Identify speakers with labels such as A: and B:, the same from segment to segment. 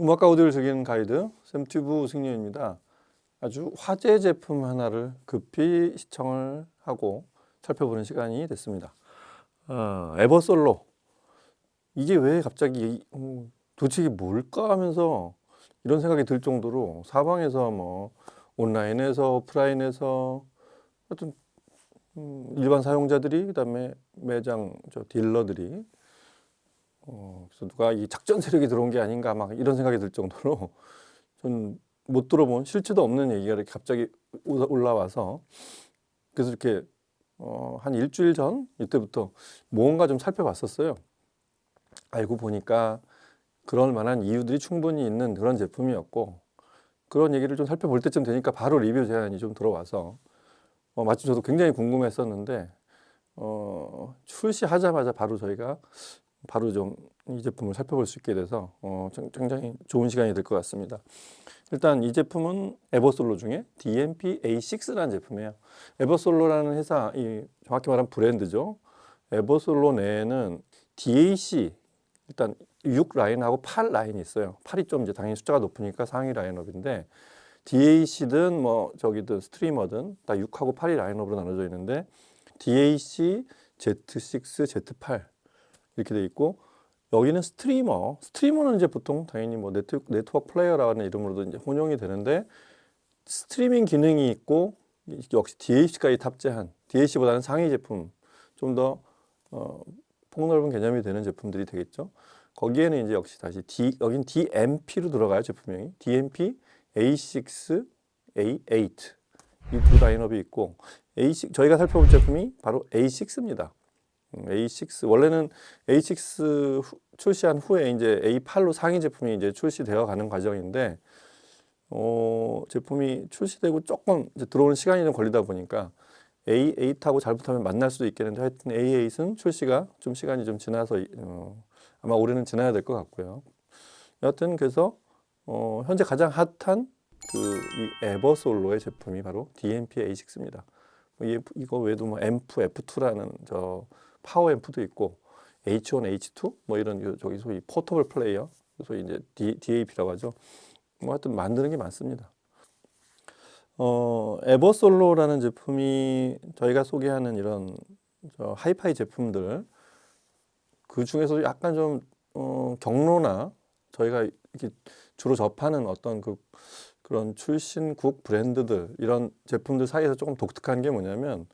A: 음악과 오디오를 즐기는 가이드 샘튜브 승리입니다. 아주 화제 제품 하나를 급히 시청을 하고 살펴보는 시간이 됐습니다. 어, 에버솔로 이게 왜 갑자기 어, 도대체 뭘까 하면서 이런 생각이 들 정도로 사방에서 뭐 온라인에서 오프라인에서 하여튼 음, 일반 사용자들이 그다음에 매장 저 딜러들이 어, 그래서 누가 이 작전 세력이 들어온 게 아닌가 막 이런 생각이 들 정도로 전 못 들어본 실체도 없는 얘기가 이렇게 갑자기 올라- 올라와서 그래서 이렇게 어, 한 일주일 전 이때부터 뭔가 좀 살펴봤었어요. 알고 보니까 그럴 만한 이유들이 충분히 있는 그런 제품이었고 그런 얘기를 좀 살펴볼 때쯤 되니까 바로 리뷰 제안이 좀 들어와서 어, 마침 저도 굉장히 궁금했었는데 어, 출시하자마자 바로 저희가 바로 좀 이 제품을 살펴볼 수 있게 돼서 어, 좀 굉장히 좋은 시간이 될 것 같습니다. 일단 이 제품은 에버솔로 중에 DMP A6라는 제품이에요. 에버솔로라는 회사, 이 정확히 말하면 브랜드죠. 에버솔로 내에는 DAC 일단 6 라인하고 8 라인이 있어요. 8이 좀 이제 당연히 숫자가 높으니까 상위 라인업인데 DAC든 뭐 저기든 스트리머든 다 6하고 8이 라인업으로 나눠져 있는데 DAC Z6, Z8 이렇게 돼 있고 여기는 스트리머. 스트리머는 이제 보통 당연히 뭐 네트, 네트워크 플레이어라는 이름으로도 이제 혼용이 되는데 스트리밍 기능이 있고 역시 DAC까지 탑재한 DAC보다는 상위 제품 좀더 어, 폭넓은 개념이 되는 제품들이 되겠죠. 거기에는 이제 역시 다시 D 여긴 DMP로 들어가요 제품명이 DMP A6, A8 이 두 라인업이 있고 A6 저희가 살펴볼 제품이 바로 A6입니다. A6 원래는 A6 후- 출시한 후에 이제 A8로 상위 제품이 이제 출시되어 가는 과정인데 어, 제품이 출시되고 조금 들어오는 시간이 좀 걸리다 보니까 A8하고 잘못하면 만날 수도 있겠는데 하여튼 A8은 출시가 좀 시간이 좀 지나서 어, 아마 올해는 지나야 될 것 같고요. 여하튼 그래서 어, 현재 가장 핫한 그 이 에버솔로의 제품이 바로 DMP A6입니다. 이, 이거 외에도 뭐 앰프 F2라는 저 파워 앰프도 있고 H1, H2 뭐 이런 요- 저기 소위 포터블 플레이어 소위 이제 DAP라고 하죠. 뭐 하여튼 만드는 게 많습니다. 어, 에버솔로라는 제품이 저희가 소개하는 이런 저 하이파이 제품들 그 중에서도 약간 좀 어, 경로나 저희가 이렇게 주로 접하는 어떤 그 그런 출신국 브랜드들 이런 제품들 사이에서 조금 독특한 게 뭐냐면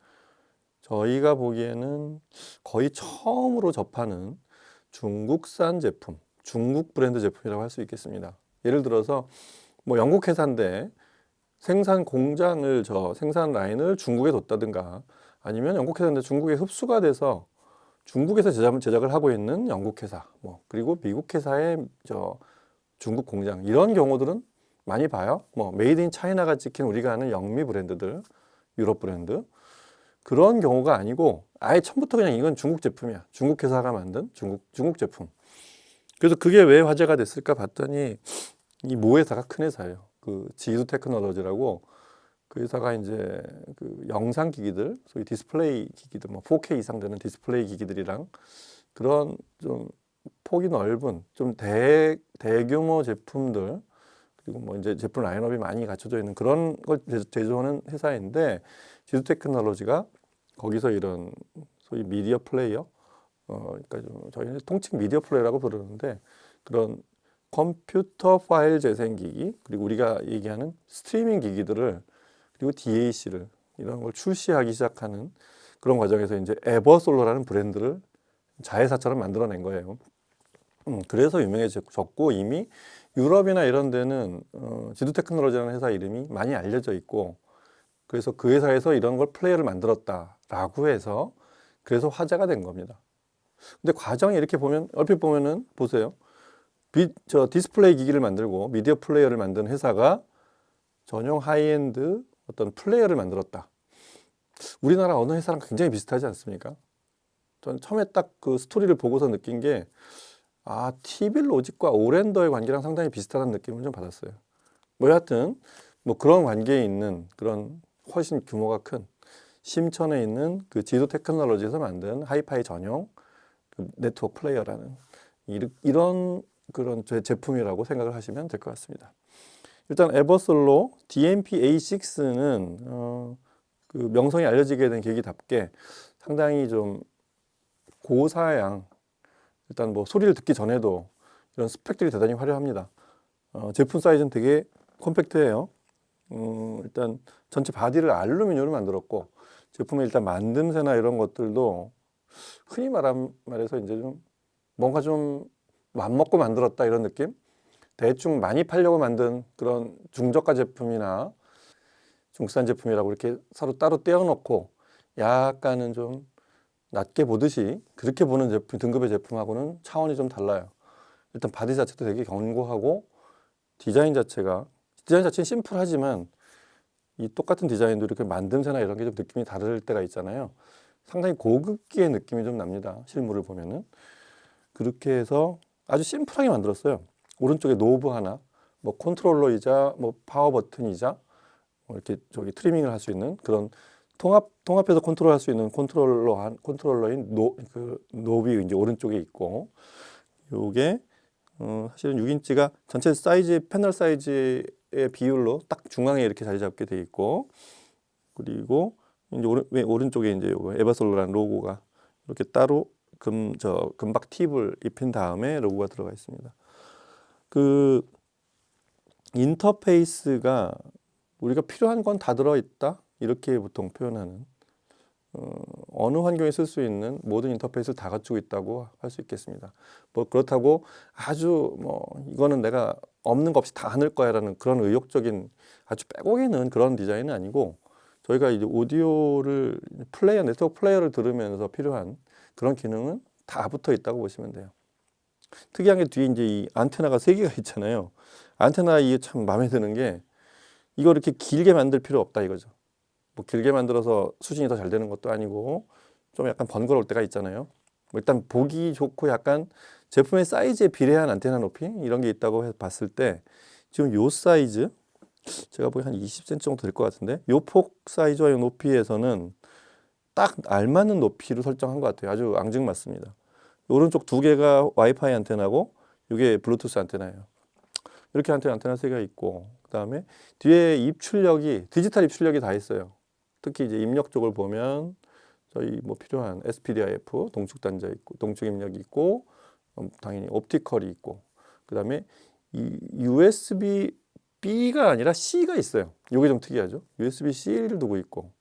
A: 저희가 보기에는 거의 처음으로 접하는 중국산 제품, 중국 브랜드 제품이라고 할 수 있겠습니다. 예를 들어서 뭐 영국 회사인데 생산 공장을 저 생산 라인을 중국에 뒀다든가 아니면 영국 회사인데 중국에 흡수가 돼서 중국에서 제작, 제작을 하고 있는 영국 회사 뭐 그리고 미국 회사의 저 중국 공장 이런 경우들은 많이 봐요. 뭐 메이드 인 차이나가 찍힌 우리가 아는 영미 브랜드들, 유럽 브랜드 그런 경우가 아니고 아예 처음부터 그냥 이건 중국 제품이야. 중국 회사가 만든 중국 중국 제품. 그래서 그게 왜 화제가 됐을까 봤더니 이 모 회사가 큰 회사예요. 그 지수 테크놀로지라고 그 회사가 이제 그 영상 기기들, 소위 디스플레이 기기들, 뭐 4K 이상 되는 디스플레이 기기들이랑 그런 좀 폭이 넓은 좀 대 대규모 제품들 그리고 뭐 이제 제품 라인업이 많이 갖춰져 있는 그런 걸 제- 제조하는 회사인데 지수 테크놀로지가 거기서 이런 소위 미디어 플레이어 어 그러니까 좀 저희는 통칭 미디어 플레이라고 부르는데 그런 컴퓨터 파일 재생 기기 그리고 우리가 얘기하는 스트리밍 기기들을 그리고 DAC를 이런 걸 출시하기 시작하는 그런 과정에서 이제 에버솔로라는 브랜드를 자회사처럼 만들어낸 거예요. 음, 그래서 유명해졌고 이미 유럽이나 이런 데는 어, 지도 테크놀로지라는 회사 이름이 많이 알려져 있고 그래서 그 회사에서 이런 걸 플레이어를 만들었다라고 해서 그래서 화제가 된 겁니다. 근데 과정이 이렇게 보면 얼핏 보면은 보세요. 비, 저 디스플레이 기기를 만들고 미디어 플레이어를 만든 회사가 전용 하이엔드 어떤 플레이어를 만들었다. 우리나라 어느 회사랑 굉장히 비슷하지 않습니까? 전 처음에 딱 그 스토리를 보고서 느낀 게 아, TV 로직과 오랜더의 관계랑 상당히 비슷하다는 느낌을 좀 받았어요. 뭐 여하튼 뭐 그런 관계에 있는 그런 훨씬 규모가 큰 심천에 있는 그 지도 테크놀로지에서 만든 하이파이 전용 그 네트워크 플레이어라는 이런 그런 제- 제품이라고 생각을 하시면 될 것 같습니다. 일단 에버솔로 DMP A6는 어, 그 명성이 알려지게 된 계기답게 상당히 좀 고사양 일단 뭐 소리를 듣기 전에도 이런 스펙들이 대단히 화려합니다. 어, 제품 사이즈는 되게 컴팩트해요. 음, 일단 전체 바디를 알루미늄으로 만들었고 제품의 일단 만듦새나 이런 것들도 흔히 말한 말해서 이제 좀 뭔가 좀 맘먹고 만들었다 이런 느낌? 대충 많이 팔려고 만든 그런 중저가 제품이나 중국산 제품이라고 이렇게 서로 따로 떼어놓고 약간은 좀 낮게 보듯이 그렇게 보는 제품 등급의 제품하고는 차원이 좀 달라요. 일단 바디 자체도 되게 견고하고 디자인 자체가 디자인 자체는 심플하지만 이 똑같은 디자인도 이렇게 만듦새나 이런 게 좀 느낌이 다를 때가 있잖아요. 상당히 고급기의 느낌이 좀 납니다. 실물을 보면은 그렇게 해서 아주 심플하게 만들었어요. 오른쪽에 노브 하나, 뭐 컨트롤러이자 뭐 파워 버튼이자 뭐 이렇게 저기 트리밍을 할 수 있는 그런 통합 통합해서 컨트롤할 수 있는 컨트롤러 한 컨트롤러인 노그 노브 이제 오른쪽에 있고 요게 어, 사실은 6인치가 전체 사이즈 패널 사이즈의 비율로 딱 중앙에 이렇게 자리 잡게 돼 있고 그리고 이제 오른 왼- 오른쪽에 이제 요거 에바솔로라는 로고가 이렇게 따로 금 저 금박 팁을 입힌 다음에 로고가 들어가 있습니다. 그 인터페이스가 우리가 필요한 건 다 들어 있다 이렇게 보통 표현하는 어, 어느 환경에 쓸 수 있는 모든 인터페이스를 다 갖추고 있다고 할 수 있겠습니다. 뭐 그렇다고 아주 뭐 이거는 내가 없는 거 없이 다 하늘 거야라는 그런 의욕적인 아주 빼곡이는 그런 디자인은 아니고 저희가 이제 오디오를 플레이어 네트워크 플레이어를 들으면서 필요한 그런 기능은 다 붙어 있다고 보시면 돼요. 특이한 게 뒤에 이제 이 안테나가 세 개가 있잖아요. 안테나 이게 참 마음에 드는 게 이거 이렇게 길게 만들 필요 없다 이거죠. 뭐 길게 만들어서 수신이 더 잘 되는 것도 아니고 좀 약간 번거로울 때가 있잖아요. 뭐 일단 보기 좋고 약간 제품의 사이즈에 비례한 안테나 높이 이런 게 있다고 해- 봤을 때 지금 요 사이즈 제가 보기 한 20cm 정도 될 것 같은데 요 폭 사이즈와 요 높이에서는 딱 알맞는 높이로 설정한 것 같아요. 아주 앙증맞습니다. 오른쪽 두 개가 와이파이 안테나고 이게 블루투스 안테나예요. 이렇게 안테나 안테나 세 개가 있고 그 다음에 뒤에 입출력이 디지털 입출력이 다 있어요. 특히 이제 입력 쪽을 보면 저희 뭐 필요한 SPDIF 동축 단자 있고 동축 입력이 있고 음, 당연히 옵티컬이 있고 그다음에 이 USB B가 아니라 C가 있어요. 이게 좀 특이하죠. USB C를 두고 있고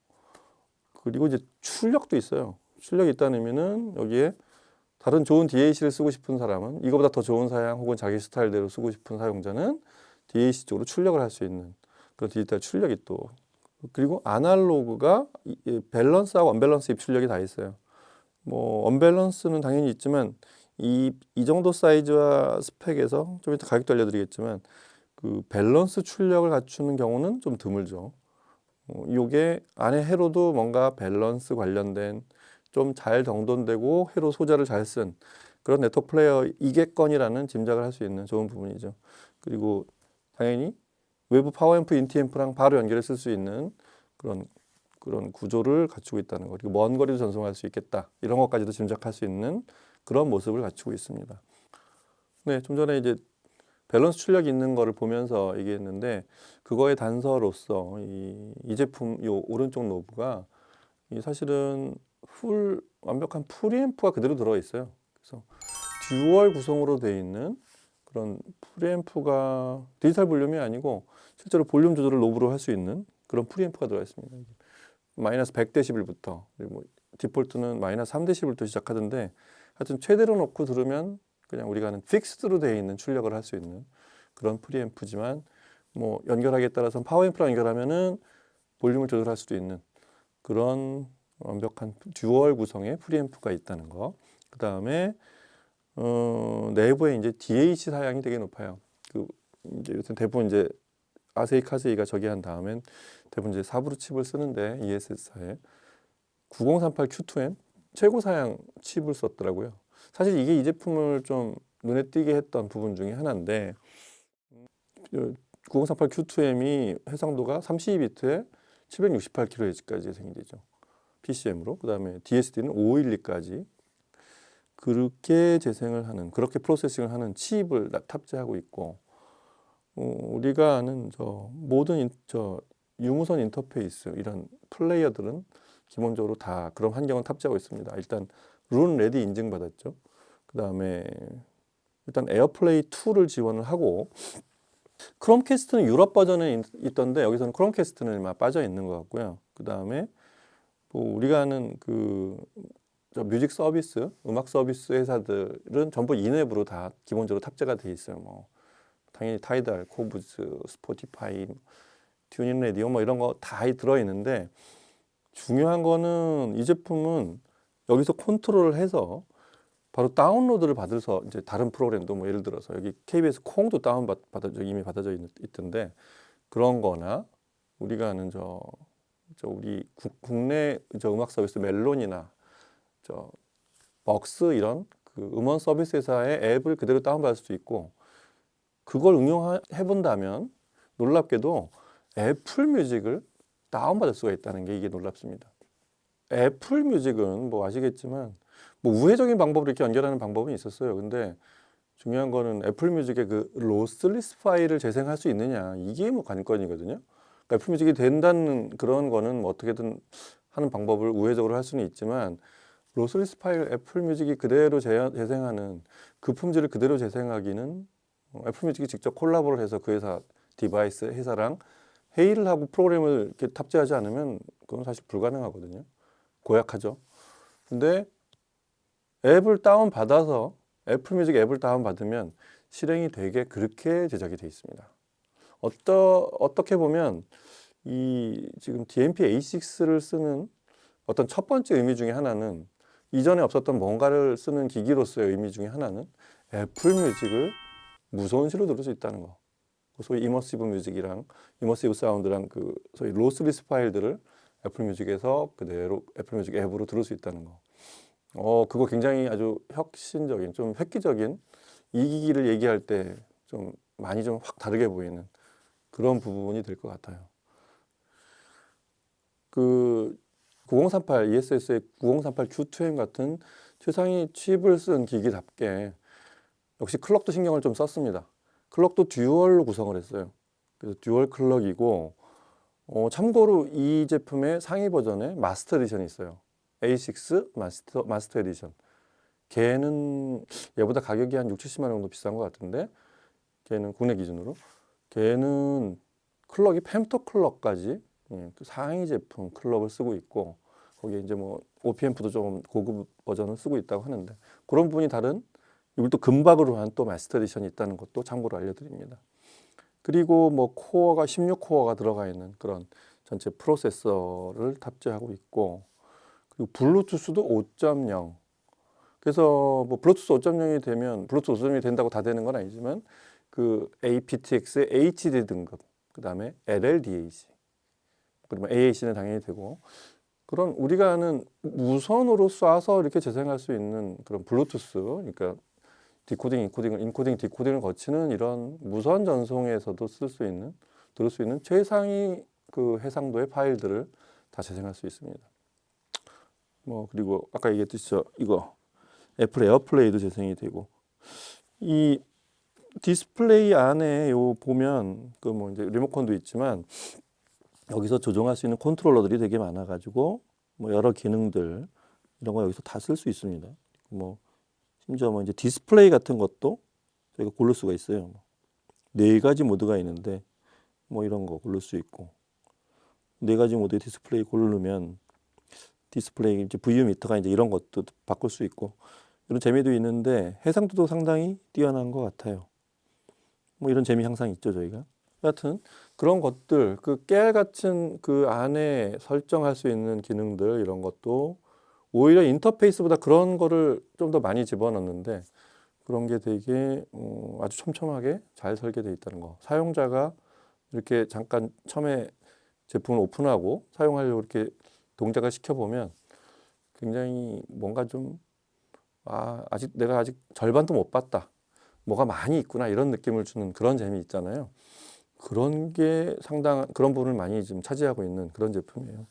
A: 그리고 이제 출력도 있어요. 출력이 있다는 의미는 여기에 다른 좋은 DAC를 쓰고 싶은 사람은 이거보다 더 좋은 사양 혹은 자기 스타일대로 쓰고 싶은 사용자는 DAC 쪽으로 출력을 할 수 있는 그런 디지털 출력이 또 그리고 아날로그가 밸런스하고 언밸런스 입출력이 다 있어요. 뭐 언밸런스는 당연히 있지만 이, 이 정도 사이즈와 스펙에서 좀 이따 가격도 알려드리겠지만 그 밸런스 출력을 갖추는 경우는 좀 드물죠. 어, 요게 안에 회로도 뭔가 밸런스 관련된 좀 잘 정돈되고 회로 소자를 잘 쓴 그런 네트워크 플레이어 이겠건이라는 짐작을 할 수 있는 좋은 부분이죠. 그리고 당연히 외부 파워앰프, 인티앰프랑 바로 연결해 쓸 수 있는 그런 그런 구조를 갖추고 있다는 거. 그리고 먼 거리도 전송할 수 있겠다. 이런 것까지도 짐작할 수 있는 그런 모습을 갖추고 있습니다. 네, 좀 전에 이제 밸런스 출력이 있는 거를 보면서 얘기했는데 그거의 단서로서 이, 이 제품 이 오른쪽 노브가 이 사실은 풀 완벽한 프리앰프가 그대로 들어 있어요. 그래서 듀얼 구성으로 되어 있는 그런 프리앰프가 디지털 볼륨이 아니고 실제로 볼륨 조절을 노브로 할 수 있는 그런 프리앰프가 들어 있습니다. 마이너스 100데시벨부터 그리고 뭐 디폴트는 마이너스 3데시벨부터 시작하던데 하여튼 최대로 놓고 들으면 그냥 우리가 하는 픽스드로 되어 있는 출력을 할 수 있는 그런 프리앰프지만 뭐 연결하기에 따라서 파워앰프랑 연결하면은 볼륨을 조절할 수도 있는 그런 완벽한 듀얼 구성의 프리앰프가 있다는 거. 그 다음에 어, 내부에 이제 DAC 사양이 되게 높아요. 그 이제 요새 대부분 이제 아세이 카세이가 저기 한 다음엔 대부분 이제 사브루 칩을 쓰는데 ESS사에 9038 Q2M 최고 사양 칩을 썼더라고요. 사실 이게 이 제품을 좀 눈에 띄게 했던 부분 중에 하나인데 9038 Q2M이 해상도가 32비트에 768kHz까지 재생이 되죠. PCM으로. 그다음에 DSD는 512까지. 그렇게 재생을 하는 그렇게 프로세싱을 하는 칩을 나- 탑재하고 있고 어, 우리가 아는 저 모든 인, 저 유무선 인터페이스 이런 플레이어들은 기본적으로 다 그런 환경을 탑재하고 있습니다. 일단 룬 레디 인증받았죠. 그 다음에 일단 에어플레이 2를 지원을 하고 크롬캐스트는 유럽 버전에 있- 있던데 여기서는 크롬캐스트는 막 빠져 있는 것 같고요. 그 다음에 뭐 우리가 아는 그저 뮤직 서비스, 음악 서비스 회사들은 전부 인앱으로 다 기본적으로 탑재가 돼 있어요. 뭐 당연히 타이달, 코브즈, 스포티파이, 튜닝 레디오 뭐 이런 거 다 들어 있는데 중요한 거는 이 제품은 여기서 컨트롤을 해서 바로 다운로드를 받아서 이제 다른 프로그램도 뭐 예를 들어서 여기 KBS 콩도 다운 받, 받아 이미 받아져 있, 있던데 그런 거나 우리가 아는 저, 저 우리 국, 국내 저 음악 서비스 멜론이나 저 벅스 이런 그 음원 서비스 회사의 앱을 그대로 다운받을 수도 있고 그걸 응용해 본다면 놀랍게도 애플 뮤직을 다운받을 수가 있다는 게 이게 놀랍습니다. 애플 뮤직은 뭐 아시겠지만 뭐 우회적인 방법으로 이렇게 연결하는 방법은 있었어요. 근데 중요한 거는 애플 뮤직의 그 로스리스 파일을 재생할 수 있느냐 이게 뭐 관건이거든요. 그러니까 애플 뮤직이 된다는 그런 거는 뭐 어떻게든 하는 방법을 우회적으로 할 수는 있지만 로스리스 파일 애플 뮤직이 그대로 재- 재생하는 그 품질을 그대로 재생하기는 어, 애플 뮤직이 직접 콜라보를 해서 그 회사 디바이스 회사랑 회의를 하고 프로그램을 이렇게 탑재하지 않으면 그건 사실 불가능하거든요. 고약하죠. 근데 앱을 다운 받아서 애플 뮤직 앱을 다운 받으면 실행이 되게 그렇게 제작이 돼 있습니다. 어떠, 어떻게 보면 이 지금 DMP A6를 쓰는 어떤 첫 번째 의미 중에 하나는 이전에 없었던 뭔가를 쓰는 기기로서의 의미 중에 하나는 애플 뮤직을 무선시로 들을 수 있다는 거. 소위 이머시브 뮤직이랑 이머시브 사운드랑 그 소위 로스리스 파일들을 애플 뮤직에서 그대로 애플 뮤직 앱으로 들을 수 있다는 거. 어, 그거 굉장히 아주 혁신적인, 좀 획기적인 이 기기를 얘기할 때 좀 많이 좀 확 다르게 보이는 그런 부분이 될 것 같아요. 그 9038 ESS의 9038 Q2M 같은 최상위 칩을 쓴 기기답게 역시 클럭도 신경을 좀 썼습니다. 클럭도 듀얼로 구성을 했어요. 그래서 듀얼 클럭이고 어, 참고로 이 제품의 상위 버전에 마스터 에디션이 있어요. A6 마스터 마스터 에디션. 걔는 얘보다 가격이 한 6, 70만 원 정도 비싼 것 같은데 걔는 국내 기준으로 걔는 클럭이 펜터 클럭까지 예, 그 상위 제품 클럭을 쓰고 있고 거기에 이제 뭐 OPM프도 좀 고급 버전을 쓰고 있다고 하는데 그런 부분이 다른 이걸 또 금박으로 한 또 마스터 에디션이 있다는 것도 참고로 알려드립니다. 그리고 뭐 코어가 16코어가 들어가 있는 그런 전체 프로세서를 탑재하고 있고 그리고 블루투스도 5.0 그래서 뭐 블루투스 5.0이 되면 블루투스 5.0이 된다고 다 되는 건 아니지만 그 aptX의 HD 등급 그 다음에 LLDAC 그리고 AAC는 당연히 되고. 그런 우리가 아는 무선으로 쏴서 이렇게 재생할 수 있는 그런 블루투스 그러니까 디코딩, 인코딩을 인코딩, 디코딩을 거치는 이런 무선 전송에서도 쓸 수 있는 들을 수 있는 최상위 그 해상도의 파일들을 다 재생할 수 있습니다. 뭐 그리고 아까 얘기했듯이 저 이거 애플 에어플레이도 재생이 되고 이 디스플레이 안에 요 보면 그 뭐 이제 리모컨도 있지만 여기서 조정할 수 있는 컨트롤러들이 되게 많아가지고 뭐 여러 기능들 이런 거 여기서 다 쓸 수 있습니다. 뭐 심지어 뭐 이제 디스플레이 같은 것도 저희가 고를 수가 있어요. 네 가지 모드가 있는데 뭐 이런 거 고를 수 있고 네 가지 모드의 디스플레이 고르면 디스플레이 이제 VU 미터가 이제 이런 것도 바꿀 수 있고 이런 재미도 있는데 해상도도 상당히 뛰어난 것 같아요. 뭐 이런 재미 항상 있죠 저희가. 하여튼 그런 것들 그 깨알 같은 그 안에 설정할 수 있는 기능들 이런 것도 오히려 인터페이스보다 그런 거를 좀 더 많이 집어넣는데 그런 게 되게 어, 아주 촘촘하게 잘 설계되어 있다는 거. 사용자가 이렇게 잠깐 처음에 제품을 오픈하고 사용하려고 이렇게 동작을 시켜보면 굉장히 뭔가 좀 아, 아직 내가 아직 절반도 못 봤다. 뭐가 많이 있구나 이런 느낌을 주는 그런 재미 있잖아요. 그런 게 상당한 그런 부분을 많이 지금 차지하고 있는 그런 제품이에요.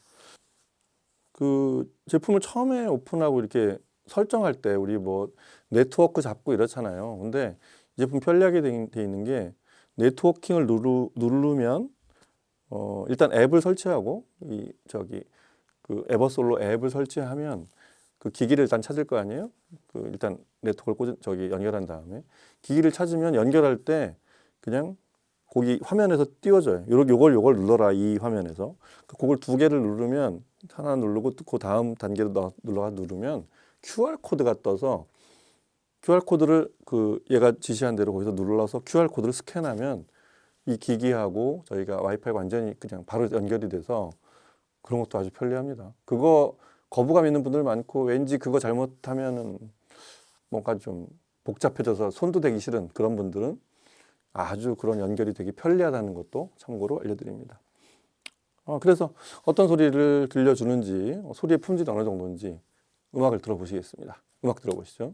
A: 그 제품을 처음에 오픈하고 이렇게 설정할 때 우리 뭐 네트워크 잡고 이렇잖아요. 근데 이 제품 편리하게 돼, 있는 게 네트워킹을 누르, 누르면 어, 일단 앱을 설치하고 이 저기 그 에버솔로 앱을 설치하면 그 기기를 일단 찾을 거 아니에요? 그 일단 네트워크를 꽂은 저기 연결한 다음에 기기를 찾으면 연결할 때 그냥 거기 화면에서 띄워져요. 요렇게 요걸 요걸 눌러라 이 화면에서. 그 그걸 두 개를 누르면 하나 누르고 또그 다음 단계로 너- 눌러가 누르면 QR 코드가 떠서 QR 코드를 그 얘가 지시한 대로 거기서 눌러서 QR 코드를 스캔하면 이 기기하고 저희가 와이파이가 완전히 그냥 바로 연결이 돼서 그런 것도 아주 편리합니다. 그거 거부감 있는 분들 많고 왠지 그거 잘못하면은 뭔가 좀 복잡해져서 손도 대기 싫은 그런 분들은 아주 그런 연결이 되게 편리하다는 것도 참고로 알려드립니다. 어, 그래서 어떤 소리를 들려주는지 어, 소리의 품질이 어느 정도인지 음악을 들어보시겠습니다. 음악 들어보시죠.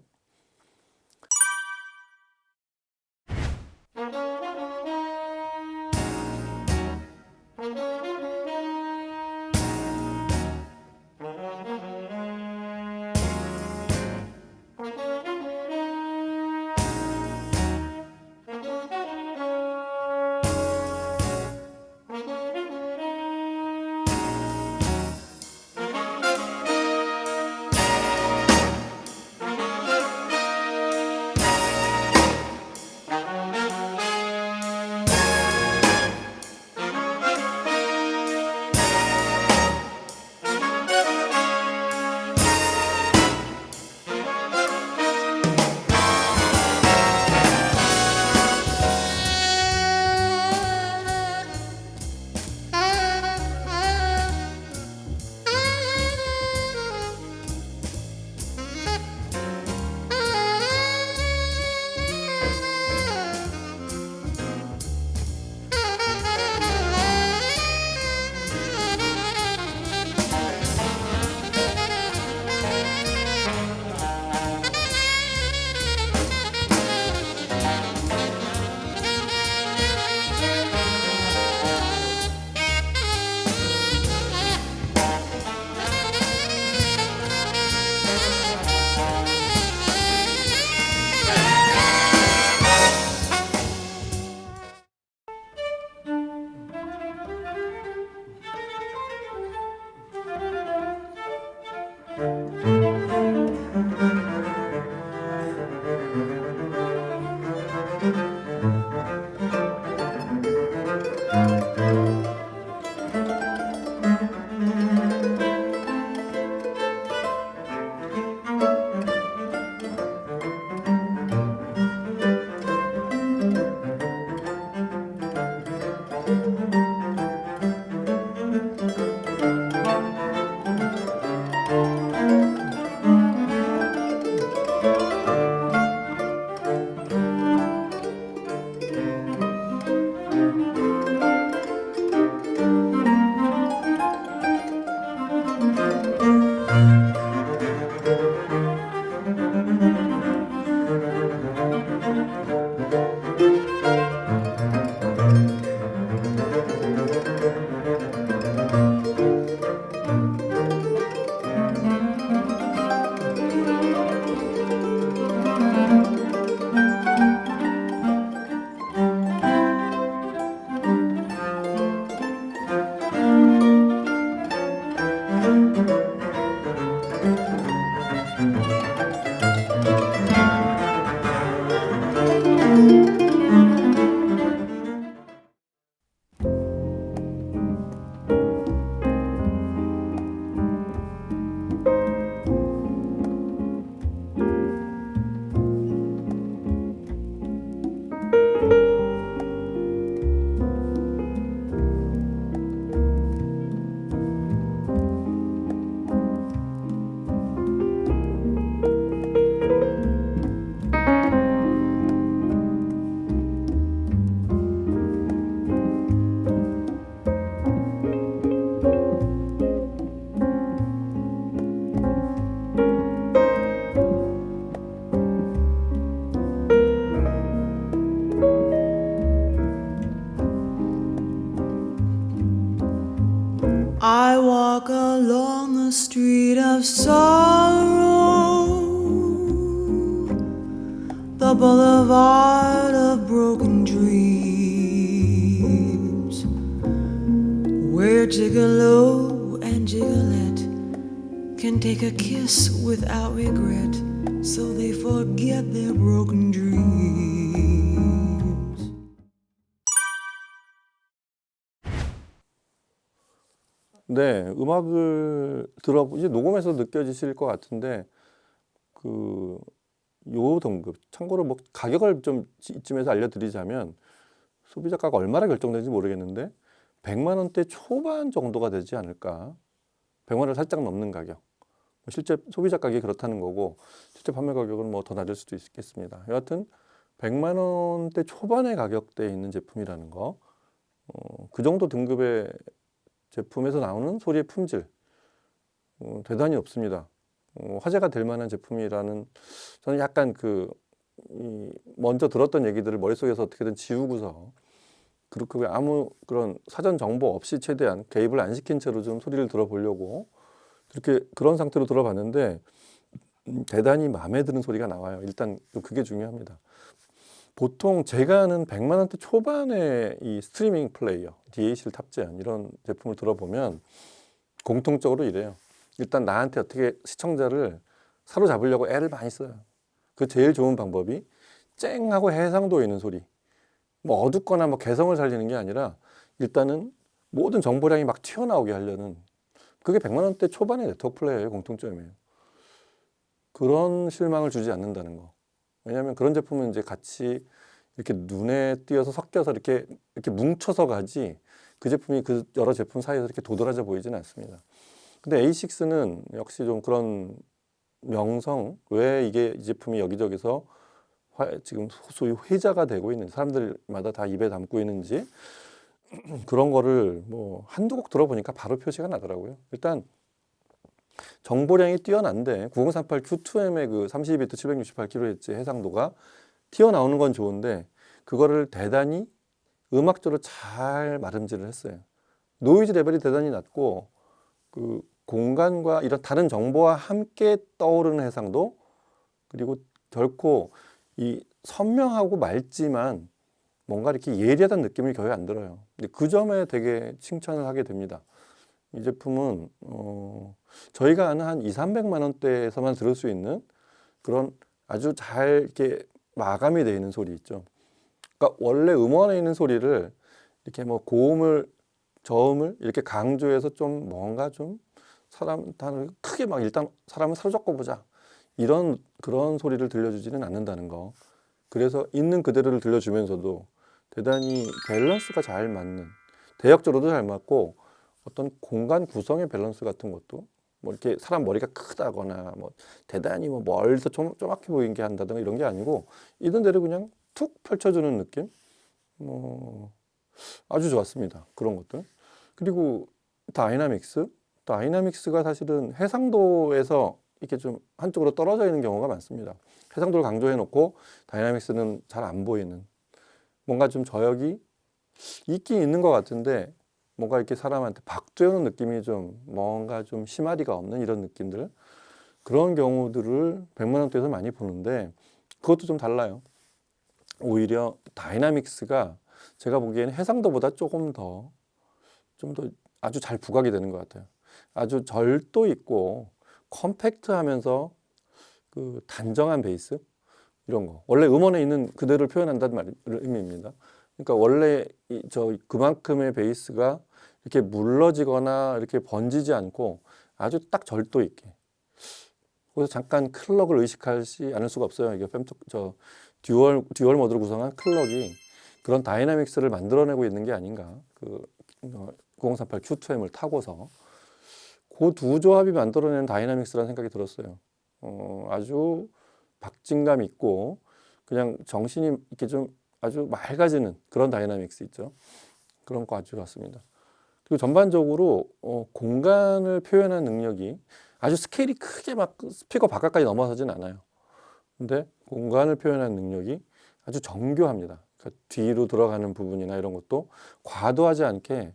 A: 음악을 들어 이제 녹음해서 느껴지실 것 같은데 그 요 등급 참고로 뭐 가격을 좀 이쯤에서 알려드리자면 소비자가가 얼마나 결정되는지 모르겠는데 100만 원대 초반 정도가 되지 않을까? 100만 원을 살짝 넘는 가격. 뭐 실제 소비자 가격이 그렇다는 거고 실제 판매 가격은 뭐 더 낮을 수도 있겠습니다. 여하튼 100만 원대 초반의 가격대에 있는 제품이라는 거 어, 그 정도 등급의 제품에서 나오는 소리의 품질 어, 대단히 높습니다. 어, 화제가 될 만한 제품이라는 저는 약간 그 이, 먼저 들었던 얘기들을 머릿속에서 어떻게든 지우고서 그렇게 아무 그런 사전 정보 없이 최대한 개입을 안 시킨 채로 좀 소리를 들어보려고 그렇게 그런 상태로 들어봤는데 음, 대단히 마음에 드는 소리가 나와요. 일단 그게 중요합니다. 보통 제가 아는 100만 원대 초반의 이 스트리밍 플레이어, DAC를 탑재한 이런 제품을 들어보면 공통적으로 이래요. 일단 나한테 어떻게 시청자를 사로잡으려고 애를 많이 써요. 그 제일 좋은 방법이 쨍하고 해상도 있는 소리. 뭐 어둡거나 뭐 개성을 살리는 게 아니라 일단은 모든 정보량이 막 튀어나오게 하려는 그게 100만 원대 초반의 네트워크 플레이어의 공통점이에요. 그런 실망을 주지 않는다는 거. 왜냐하면 그런 제품은 이제 같이 이렇게 눈에 띄어서 섞여서 이렇게 이렇게 뭉쳐서 가지 그 제품이 그 여러 제품 사이에서 이렇게 도드라져 보이지는 않습니다. 근데 A6는 역시 좀 그런 명성 왜 이게 이 제품이 여기저기서 화- 지금 소위 회자가 되고 있는 사람들마다 다 입에 담고 있는지 그런 거를 뭐 한두 곡 들어보니까 바로 표시가 나더라고요. 일단 정보량이 뛰어난데 9038 Q2M의 그 32비트 768kHz 해상도가 튀어나오는 건 좋은데 그거를 대단히 음악적으로 잘 마름질을 했어요. 노이즈 레벨이 대단히 낮고 그 공간과 이런 다른 정보와 함께 떠오르는 해상도 그리고 결코 이 선명하고 맑지만 뭔가 이렇게 예리하다는 느낌이 거의 안 들어요. 근데 그 점에 되게 칭찬을 하게 됩니다. 이 제품은 어, 저희가 아는 한 2, 300만 원대에서만 들을 수 있는 그런 아주 잘 이렇게 마감이 되어 있는 소리 있죠. 그러니까 원래 음원에 있는 소리를 이렇게 뭐 고음을 저음을 이렇게 강조해서 좀 뭔가 좀 사람 크게 막 일단 사람을 사로잡고 보자 이런 그런 소리를 들려주지는 않는다는 거. 그래서 있는 그대로를 들려주면서도 대단히 밸런스가 잘 맞는 대역적으로도 잘 맞고 어떤 공간 구성의 밸런스 같은 것도 뭐 이렇게 사람 머리가 크다거나 뭐 대단히 뭐 멀리서 좀 조막해 보이게 한다든가 이런 게 아니고 있는 대로 그냥 툭 펼쳐주는 느낌? 뭐 아주 좋았습니다 그런 것들. 그리고 다이나믹스? 다이나믹스가 사실은 해상도에서 이렇게 좀 한쪽으로 떨어져 있는 경우가 많습니다. 해상도를 강조해 놓고 다이나믹스는 잘 안 보이는 뭔가 좀 저역이 있긴 있는 것 같은데 뭔가 이렇게 사람한테 박두여는 느낌이 좀 뭔가 좀 심하리가 없는 이런 느낌들 그런 경우들을 100만 원대에서 많이 보는데 그것도 좀 달라요. 오히려 다이나믹스가 제가 보기에는 해상도보다 조금 더 좀 더 아주 잘 부각이 되는 것 같아요. 아주 절도 있고 컴팩트하면서 그 단정한 베이스 이런 거 원래 음원에 있는 그대로 표현한다는 말 의미입니다. 그러니까 원래 이, 저 그만큼의 베이스가 이렇게 물러지거나 이렇게 번지지 않고 아주 딱 절도 있게. 그래서 잠깐 클럭을 의식하지 않을 수가 없어요. 이게 fem, 저 듀얼 듀얼 모드로 구성한 클럭이 그런 다이나믹스를 만들어내고 있는 게 아닌가. 그 어, 9038 Q2M을 타고서 그 두 조합이 만들어낸 다이나믹스라는 생각이 들었어요. 어, 아주 박진감 있고 그냥 정신이 이렇게 좀 아주 맑아지는 그런 다이나믹스 있죠. 그런 거 아주 좋습니다. 그리고 전반적으로 어, 공간을 표현한 능력이 아주 스케일이 크게 막 스피커 바깥까지 넘어서진 않아요. 근데 공간을 표현한 능력이 아주 정교합니다. 그러니까 뒤로 들어가는 부분이나 이런 것도 과도하지 않게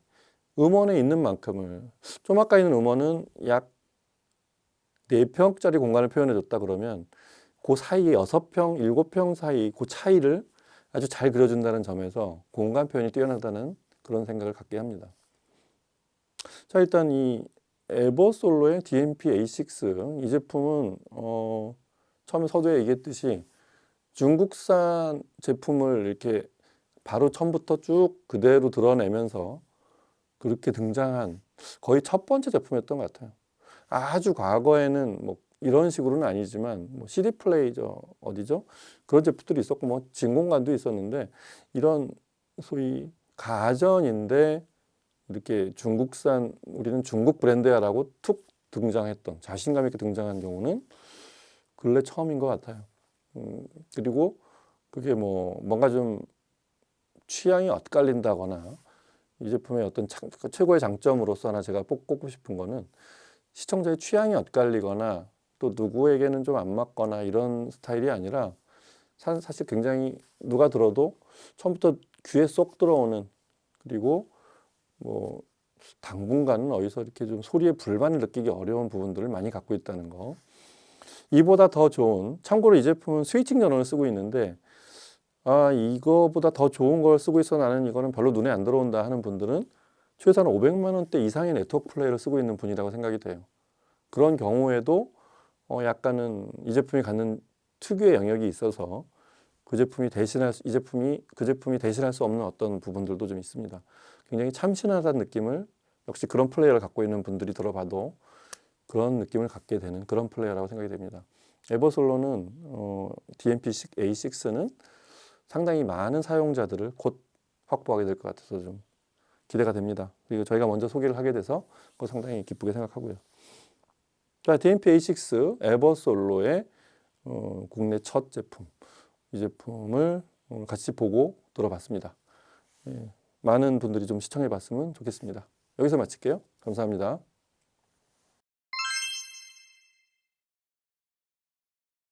A: 음원에 있는 만큼을 좀 아까 있는 음원은 약 4평짜리 공간을 표현해 줬다 그러면 그 사이에 여섯 평, 일곱 평 사이 그 차이를 아주 잘 그려준다는 점에서 공간 표현이 뛰어나다는 그런 생각을 갖게 합니다. 자 일단 이 에버솔로의 DMP A6 이 제품은 어, 처음에 서두에 얘기했듯이 중국산 제품을 이렇게 바로 처음부터 쭉 그대로 드러내면서 그렇게 등장한 거의 첫 번째 제품이었던 것 같아요. 아주 과거에는 뭐 이런 식으로는 아니지만 뭐 CD 플레이저 어디죠? 그런 제품들이 있었고 뭐 진공관도 있었는데 이런 소위 가전인데 이렇게 중국산 우리는 중국 브랜드야라고 툭 등장했던 자신감 있게 등장한 경우는 근래 처음인 것 같아요. 음, 그리고 그게 뭐 뭔가 좀 취향이 엇갈린다거나 이 제품의 어떤 장- 그 최고의 장점으로서 하나 제가 꼭 꼽고 싶은 거는 시청자의 취향이 엇갈리거나 또 누구에게는 좀 안 맞거나 이런 스타일이 아니라 사- 사실 굉장히 누가 들어도 처음부터 귀에 쏙 들어오는 그리고 뭐 당분간은 어디서 이렇게 좀 소리에 불만을 느끼기 어려운 부분들을 많이 갖고 있다는 거. 이보다 더 좋은 참고로 이 제품은 스위칭 전원을 쓰고 있는데 아 이거보다 더 좋은 걸 쓰고 있어 나는 이거는 별로 눈에 안 들어온다 하는 분들은 최소한 500만 원대 이상의 네트워크 플레이를 쓰고 있는 분이라고 생각이 돼요. 그런 경우에도 어 약간은 이 제품이 갖는 특유의 영역이 있어서 그 제품이 대신할 수- 이 제품이 그 제품이 대신할 수 없는 어떤 부분들도 좀 있습니다. 굉장히 참신하다는 느낌을 역시 그런 플레이어를 갖고 있는 분들이 들어봐도 그런 느낌을 갖게 되는 그런 플레이어라고 생각이 됩니다. 에버솔로는 어, DMP A6는 상당히 많은 사용자들을 곧 확보하게 될 것 같아서 좀 기대가 됩니다. 그리고 저희가 먼저 소개를 하게 돼서 그거 상당히 기쁘게 생각하고요. 자, DMP A6 에버솔로의 어, 국내 첫 제품 이 제품을 같이 보고 들어봤습니다. 예, 많은 분들이 좀 시청해 봤으면 좋겠습니다. 여기서 마칠게요. 감사합니다.